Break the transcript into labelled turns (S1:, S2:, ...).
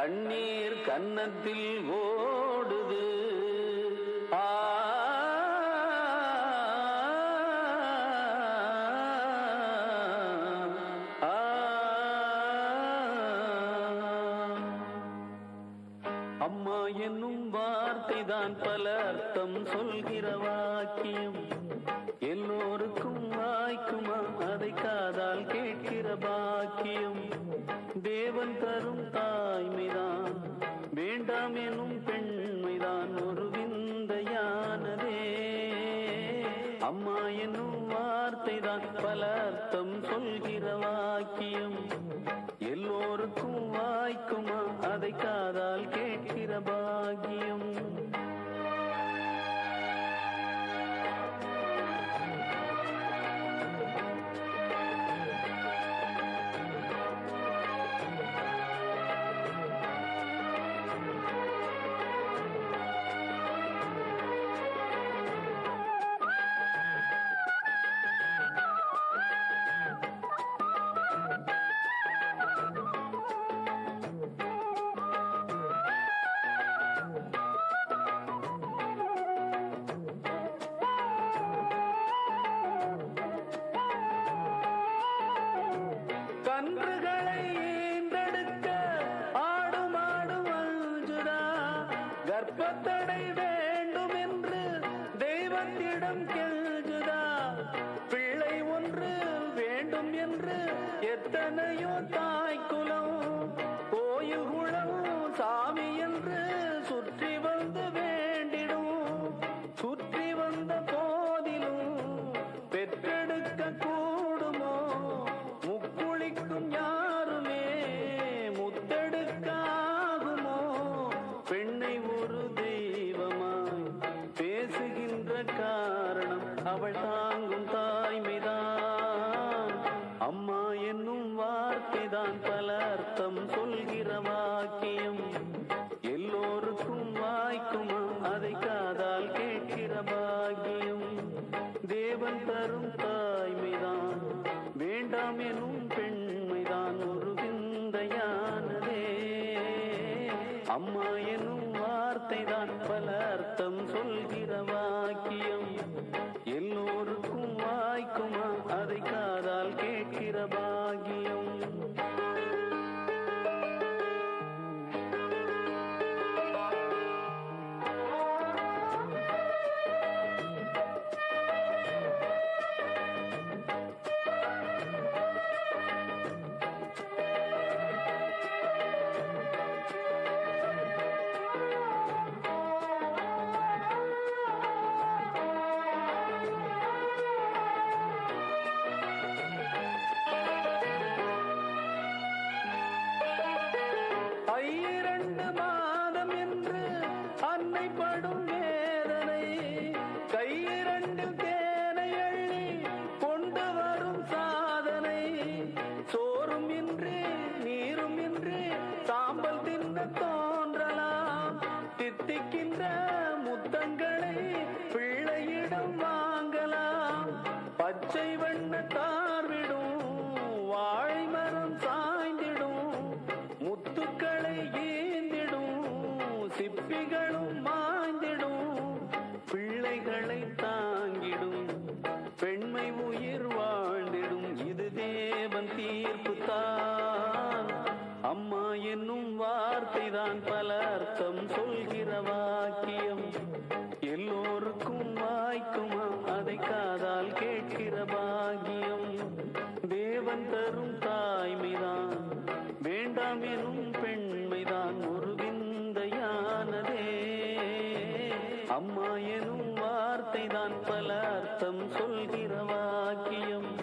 S1: கண்ணீர் கன்னத்தில் ஓடுது. ஆ. அம்மா என்னும் வார்த்தை தான் பல அர்த்தம் சொல்கிற வாக்கியம். எல்லோருக்கும் வாய்க்குமா? அதை காதால் கே பாக்கியம். தேவன் தரும் தாய்மைதான். வேண்டாம் எனும் பெண்மைதான். ஒரு விந்தையானதே அம்மா என்னும் வார்த்தைதான். பல அர்த்தம் சொல்கிற வாக்கியம். எல்லோருக்கும் வாய்க்குமா? அதை காதால் கேட்கிற பாக்கியம். கற்பத்தடை வேண்டும் என்று தெய்வத்திடம் கெஞ்சுதா பிள்ளை ஒன்று வேண்டும் என்று எத்தனையோ தாய்க்குலம் அவள் தாங்கும் தாய்மைதான். அம்மா என்னும் வார்த்தைதான் பல அர்த்தம் சொல்கிற வாக்கியம். எல்லோருக்கும் வாய்க்குமா? அதை காதால் கேட்கிற பாக்கியம். தேவன் தரும் தாய்மைதான். வேண்டாம் எனும் பெண்மைதான். ஒரு விந்தையானதே அம்மா எனும் வார்த்தைதான் பல அர்த்தம் சொல்கிற வாக்கியம். அன்னை வேதனை. கையிரண்டில் தேனை அள்ளி கொண்டு வரும் சாதனை. சோறும் இன்றி நீரும் இன்றி சாம்பல் தின்ன தோன்றலாம். தித்திக்கின்ற முத்தங்களை பிள்ளையிடம் வாங்கலாம். பச்சை வண்ண தார்விடும் வாழை மரம் சாய்ந்திடும் முத்துக்களை ஈந்திடும் சிப்பிகளும் வார்த்தை பல அர்த்தம் சொல்கிற வாக்கியம். எல்லோருக்கும் வாய்க்குமா? அதை காதால் கேட்கிற பாக்கியம் தேவன் தரும் தாய்மைதான் வேண்டாம் எனும் பெண்மைதான் ஒரு விந்தையானதே. அம்மா எனும் வார்த்தை தான் பல அர்த்தம் சொல்கிற வாக்கியம்.